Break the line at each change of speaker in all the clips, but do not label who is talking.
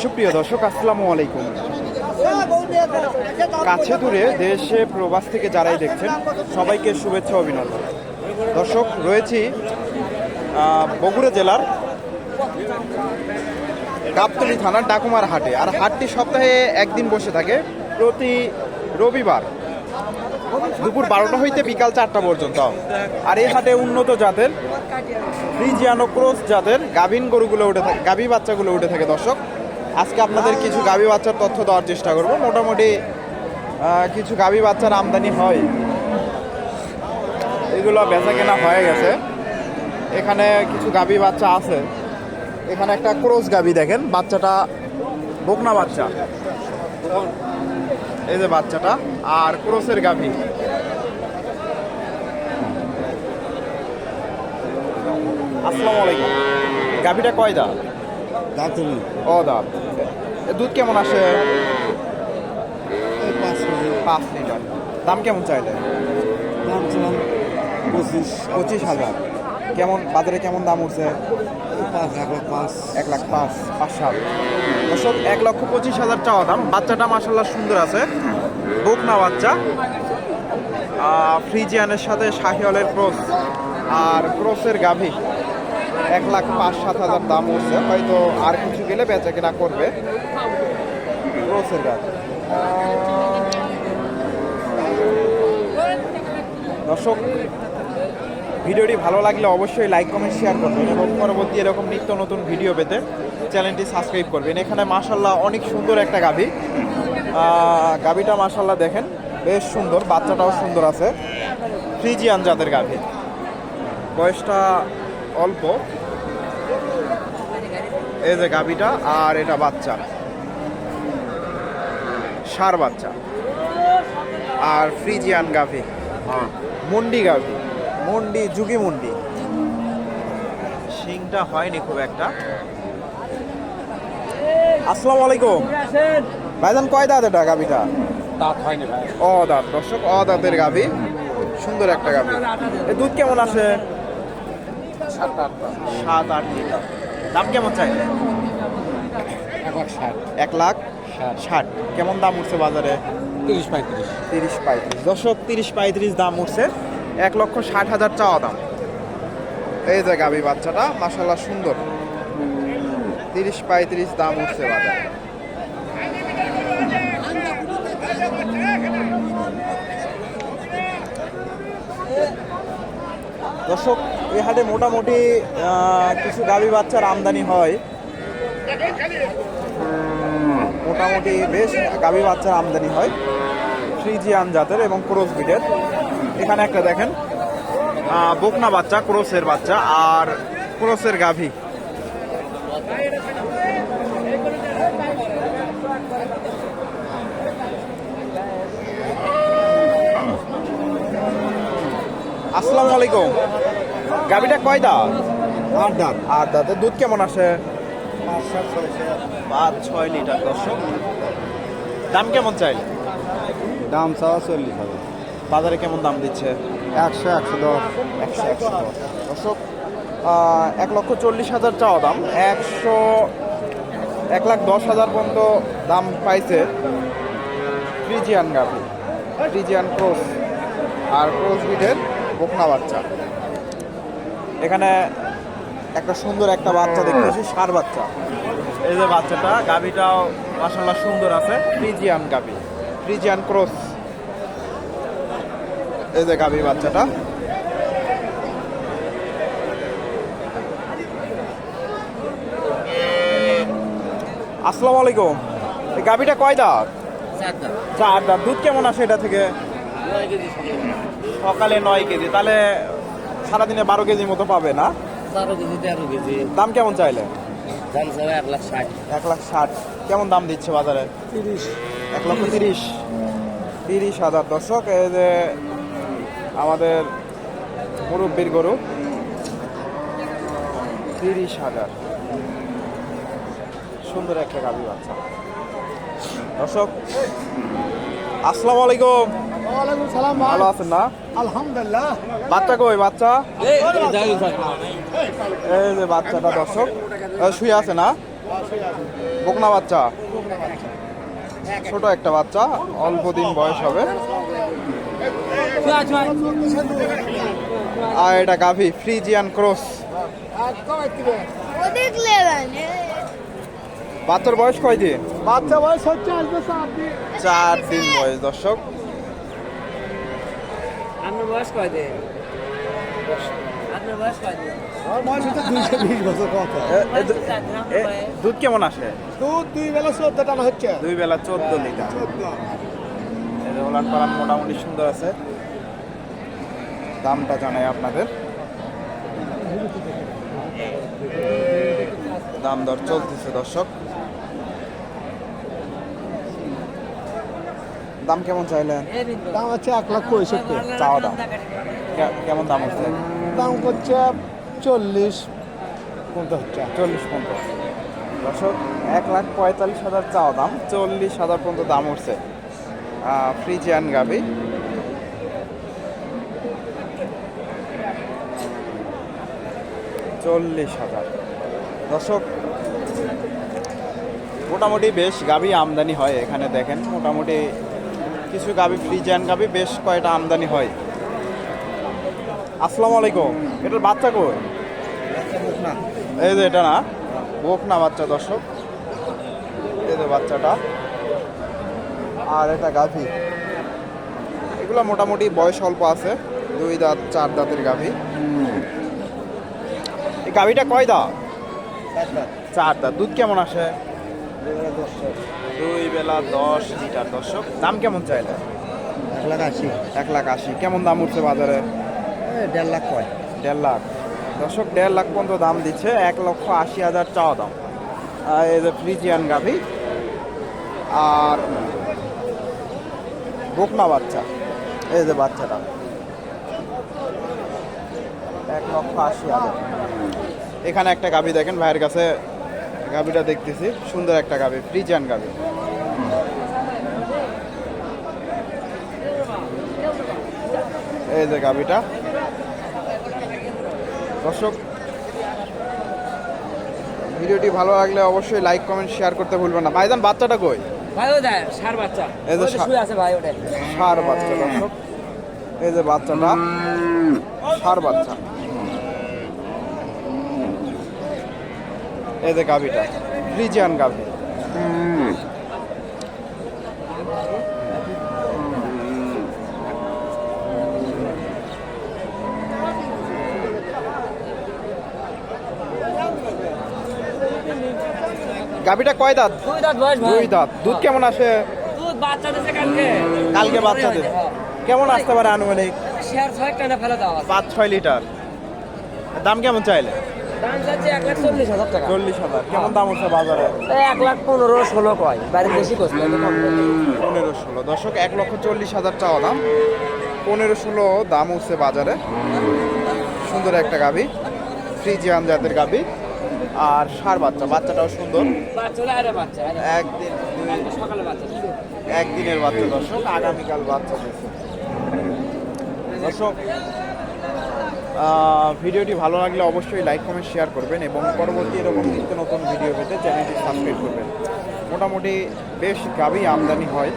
সুপ্রিয় দর্শক, আসসালামু আলাইকুম। কাছে দূরে দেশে প্রবাস থেকে যারাই দেখছেন, সবাইকে শুভেচ্ছা অভিনন্দন। দর্শক, রয়েছি বগুড়া জেলার গাবতলী থানার ডাকুমার হাটে। আর হাটটি সপ্তাহে একদিন বসে থাকে প্রতি রবিবার। দুপুর বারোটা হইতে বিকাল চারটা পর্যন্ত। আর এই হাটে উন্নত জাতের ফ্রিজিয়ানো ক্রোস জাতের গাভিন গরুগুলো উঠে থাকে, গাভী বাচ্চাগুলো উঠে থাকে, দর্শক। আজকে আপনাদের কিছু গাভী বাচ্চার তথ্য দেওয়ার চেষ্টা করব। মোটামুটি কিছু গাভী বাচ্চার আমদানি হয়। এগুলো বেচা কেনা হয়ে গেছে। এখানে কিছু গাভী বাচ্চা আছে। এখানে একটা ক্রোস গাভী দেখেন, বাচ্চাটা বকনা বাচ্চা। এই যে বাচ্চাটা আর ক্রোসের গাভী। আসসালামু আলাইকুম। গাভীটা কয় দাঁত?
দাঁতুনি
ও দাঁত। এ দুধ কেমন আসে?
পাঁচ
লিটার। দাম কেমন চাইলে
দাম ছিলাম পঁচিশ।
পঁচিশ হাজার। কেমন বাজারে কেমন দাম উঠছে?
পাঁচ এক লাখ পাঁচ।
পাঁচ সাত। দর্শক এক লক্ষ পঁচিশ হাজার চাওয়া দাম। বাচ্চাটা মাসাল্লাহ সুন্দর আছে। বকনা বাচ্চা। ফ্রিজিয়ানের সাথে শাহিওয়ালের ক্রস। আর ক্রসের গাভী। এক লাখ পাঁচ সাত হাজার দাম উঠছে। হয়তো আর কিছু গেলে বেচা কেনা করবে। ক্রসের গাভী। দর্শক ভিডিওটি ভালো লাগলে অবশ্যই লাইক কমেন্ট শেয়ার করবেন এবং পরবর্তী এরকম নিত্য নতুন ভিডিও পেতে চ্যানেলটি সাবস্ক্রাইব করবেন। এখানে মাশাল্লাহ অনেক সুন্দর একটা গাভী। গাভীটা মাশাল্লাহ দেখেন, বেশ সুন্দর, বাচ্চাটাও সুন্দর আছে। ফ্রিজিয়ান জাতের গাভী। বয়সটা অল্প। এই যে গাভীটা আর এটা বাচ্চা। সার বাচ্চা। আর ফ্রিজিয়ান গাভী। মন্ডি গাভী। মন্ডি যুগি মন্ডি। শিংটা হয়নি খুব একটা। আসসালামু আলাইকুম। ভাইজান কয় দাঁত এটা গাভীটা?
দাঁত হয়নি ভাই।
ও দাঁত দর্শক ও দাঁতের গাভী। সুন্দর একটা গাভী। এ দুধ কেমন আসে?
সাতটা আটটা
সাত আট লিটার দাম কেমন চাই?
এক লাখ ষাট।
এক লাখ
ষাট।
ষাট। কেমন দাম উঠছে বাজারে?
তিরিশ পঁয়ত্রিশ।
তিরিশ পঁয়ত্রিশ। দর্শক তিরিশ পঁয়ত্রিশ দাম উঠছে। এক লক্ষ ষাট হাজার চাওয়া দাম। এই যে গাবি বাচ্চাটা মাসাল্লাহ সুন্দর। তিরিশ পঁয়ত্রিশ দাম উঠছে বাজার। দর্শক এই হাটে মোটামুটি কিছু গাবি বাচ্চার আমদানি হয়। মোটামুটি বেশ গাবি বাচ্চার আমদানি হয়। ফ্রিজিয়ান জাতের এবং ক্রোস বিটের এখানে একটা দেখেন বকনা বাচ্চা ক্রোসের বাচ্চা আর ক্রোসের গাভী। আসসালামু আলাইকুম। গাভীটা কয় দাঁত?
আট দাঁত।
আর দাঁতের দুধ কেমন আসে?
পাঁচ ছয়
লিটার দর্শক। দাম কেমন চাইলে
দাম চাওয়া চল্লিশ হাজার।
বাজারে কেমন দাম দিচ্ছে?
একশো একশো দশ।
একশো একশো দশ। দর্শক এক লক্ষ চল্লিশ হাজার চাওয়া দাম। একশো এক লাখ দশ হাজার পর্যন্ত দাম পাইছে ফ্রিজিয়ান গাভি। ফ্রিজিয়ান ক্রোস আর ক্রোস বিটের বকনা বাচ্চা। এখানে একটা সুন্দর একটা বাচ্চা দেখতেছি সার বাচ্চা। এই যে বাচ্চাটা গাভিটাও মাসাল্লাহ সুন্দর আছে। ফ্রিজিয়ান গাভি। ফ্রিজিয়ান ক্রোস এই যে গাভি বাচ্চাটা। আসসালামু আলাইকুম। এই গাভিটা কয় দাঁত?
চার দাঁত।
দুধ কেমন আসে এটা থেকে? সকালে নয় কেজি। তাহলে সারাদিনে বারো কেজির মতো পাবে না?
বারো কেজি তেরো কেজি।
দাম কেমন চাইলে?
দাম এক লাখ ষাট।
এক লাখ ষাট। কেমন দাম দিচ্ছে বাজারে?
তিরিশ।
এক লক্ষ তিরিশ। তিরিশ হাজার। দর্শক এই যে আমাদের মুরব্বীর গরু তিরিশ হাজার। সুন্দর একটা গাভী বাচ্চা। দর্শক আসসালামু আলাইকুম।
ওয়ালাইকুম সালাম
ভালো আছেন না?
আলহামদুলিল্লাহ।
বাচ্চা কই বাচ্চা? এই যে বাচ্চাটা দর্শক শুয়ে আছে না? বকনা বাচ্চা। ছোট একটা বাচ্চা অল্প দিন বয়স হবে। আর এটা গাভি ফ্রিজিয়ান ক্রস। বাচ্চার বয়স কয় দিন
বাচ্চা বয়স হচ্ছে চার দিন।
বয়স দর্শক।
আপনার বয়স কয়
দুধ কেমন আসে?
দুধ দুই বেলা চোদ্দ টানা হচ্ছে।
দুই বেলা চোদ্দ লিটার।
চোদ্দ।
মোটামুটি সুন্দর আছে। দামটা জানাই আপনাদের। দাম দর চলতেছে দর্শক। দাম কেমন চাইলেন?
দাম হচ্ছে এক লাখ পঁয়ষট্টি।
চাওয়া দাম। কেমন দাম হচ্ছে?
দাম হচ্ছে চল্লিশ হচ্ছে
চল্লিশ পঞ্চাশ। দর্শক এক লাখ পঁয়তাল্লিশ হাজার চাওয়া দাম। চল্লিশ হাজার পর্যন্ত দাম উঠছে। ফ্রিজিয়ান গাবি। চল্লিশ হাজার। দর্শক, মোটামুটি বেশ গাবি আমদানি হয় এখানে দেখেন। মোটামুটি কিছু গাবি ফ্রিজিয়ান গাবি বেশ কয়টা আমদানি হয়। আসসালামু আলাইকুম। এটার বাচ্চা কই? এই যে এটা না বোক না বাচ্চা দর্শক। এই যে বাচ্চাটা। আর এটা গাভী। এগুলো মোটামুটি বয়স অল্প আছে, দুই দাঁত, চার দাঁতের গাভী। গাভীটা কয় দাঁত? চার দাঁত। দুধ কেমন আসে? দুই বেলা দশ লিটার। দর্শক দাম কেমন চাইলে?
এক লাখ আশি।
এক লাখ আশি। কেমন দাম উঠছে বাজারে?
দেড় লাখ কয়।
দেড় লাখ। দর্শক দেড় লাখ পর্যন্ত দাম দিচ্ছে। এক লক্ষ আশি হাজার চাওয়া দাম। এই যে ফ্রিজিয়ান গাভি। আর বকনা বাচ্চা। এই যে বাচ্চাটা। এক লক্ষ আশি হাজার। এখানে একটা গাভি দেখেন ভাইয়ের কাছে গাভিটা দেখতেছি। সুন্দর একটা গাভি ফ্রিজিয়ান গাভি। এই যে গাভিটা। দর্শক ভিডিওটি ভালো লাগলে অবশ্যই লাইক কমেন্ট শেয়ার করতে ভুলবেন না। ভাইজান বাচ্চাটা কই?
ভাই ও দেয় সার বাচ্চা।
এই যে
ওই যে শুয়ে আছে ভাই ওটা
সার বাচ্চা দর্শক। এই যে বাচ্চাটা সার বাচ্চা। এই যে গাভিটা ফ্রিজিয়ান গাভি। গাভিটা কয় দাঁত?
দুই দাঁত ভাই।
দুই দাঁত। দুধ কেমন আসে?
দুধ বাচ্চা দিছে কালকে।
কালকে বাচ্চাদের। কেমন আসতে পারে আনুমানিক?
শেয়ার ছয় টাকা ফেলে আছে।
পাঁচ ছয় লিটার। দাম কেমন চাইলে?
দাম যাচ্ছে এক লাখ চল্লিশ হাজার টাকা।
চল্লিশ হাজার। কেমন দাম হচ্ছে বাজারে?
এক লাখ পনেরো ষোলো কয় বাড়ির বেশি করছে
পনেরো ষোলো। দর্শক এক লক্ষ চল্লিশ হাজার দাম। পনেরো ষোলো দাম উঠছে বাজারে। সুন্দর একটা গাভি ফ্রিজিয়ান জাতের গাবি আর সার বাচ্চা বাচ্চাটাও সুন্দর। একদিন একদিনের বাচ্চা দর্শক আগামীকাল বাচ্চা দর্শক ভিডিওটি ভালো লাগলে অবশ্যই লাইক, কমেন্ট, শেয়ার করবেন এবং পরবর্তী এরকম নিত্য নতুন ভিডিও পেতে চ্যানেলটি সাবস্ক্রাইব করবেন। মোটামুটি বেশ গাভি আমদানি হয়।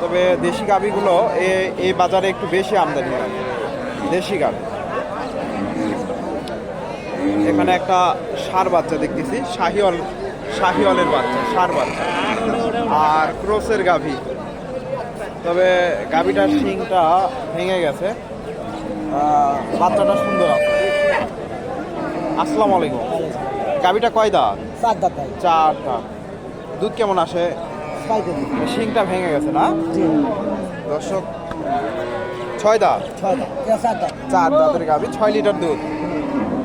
তবে দেশি গাভিগুলো এ- এই বাজারে একটু বেশি আমদানি হয়। দেশি গাভি। এখানে একটা সার বাচ্চা দেখতেছি, শাহিওয়াল, শাহিওয়ালের বাচ্চা, সার বাচ্চা। আর ক্রোসের গাভি। তবে গাভিটার শিংটা ভেঙে গেছে। বাচ্চাটা সুন্দর আছে। আসসালামু আলাইকুম। গাভিটা কয় দাঁত?
চার দাঁত
চার দাঁত। দুধ কেমন আসে? শিংটা ভেঙে গেছে না? দর্শক ছয় দাঁত?
ছয় দাঁত। চার দাঁত।
চার দাঁতের গাভি ছয় লিটার দুধ।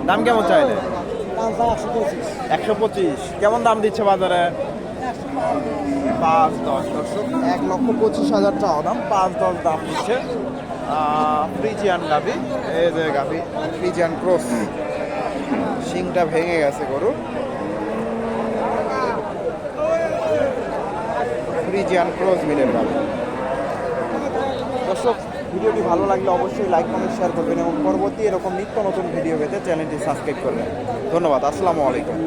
দাম কেমন চাইলে? একশো পঁচিশ। কেমন দাম দিচ্ছে বাজারে? পাঁচ দশ। দর্শক এক লক্ষ পঁচিশ হাজার চাওয়া দাম। পাঁচ দশ দাম দিচ্ছে। ফ্রিজিয়ান গাভি। এই যে গাভি ফ্রিজিয়ান ক্রস। শিংটা ভেঙে গেছে গরু। ফ্রিজিয়ান ক্রোজ মিলের গাভি। দর্শক ভিডিওটি ভালো লাগলে অবশ্যই লাইক কমেন্ট শেয়ার করবেন এবং পরবর্তী এরকম নিত্য নতুন ভিডিও পেতে চ্যানেলটি সাবস্ক্রাইব করবেন। ধন্যবাদ আসসালামু আলাইকুম।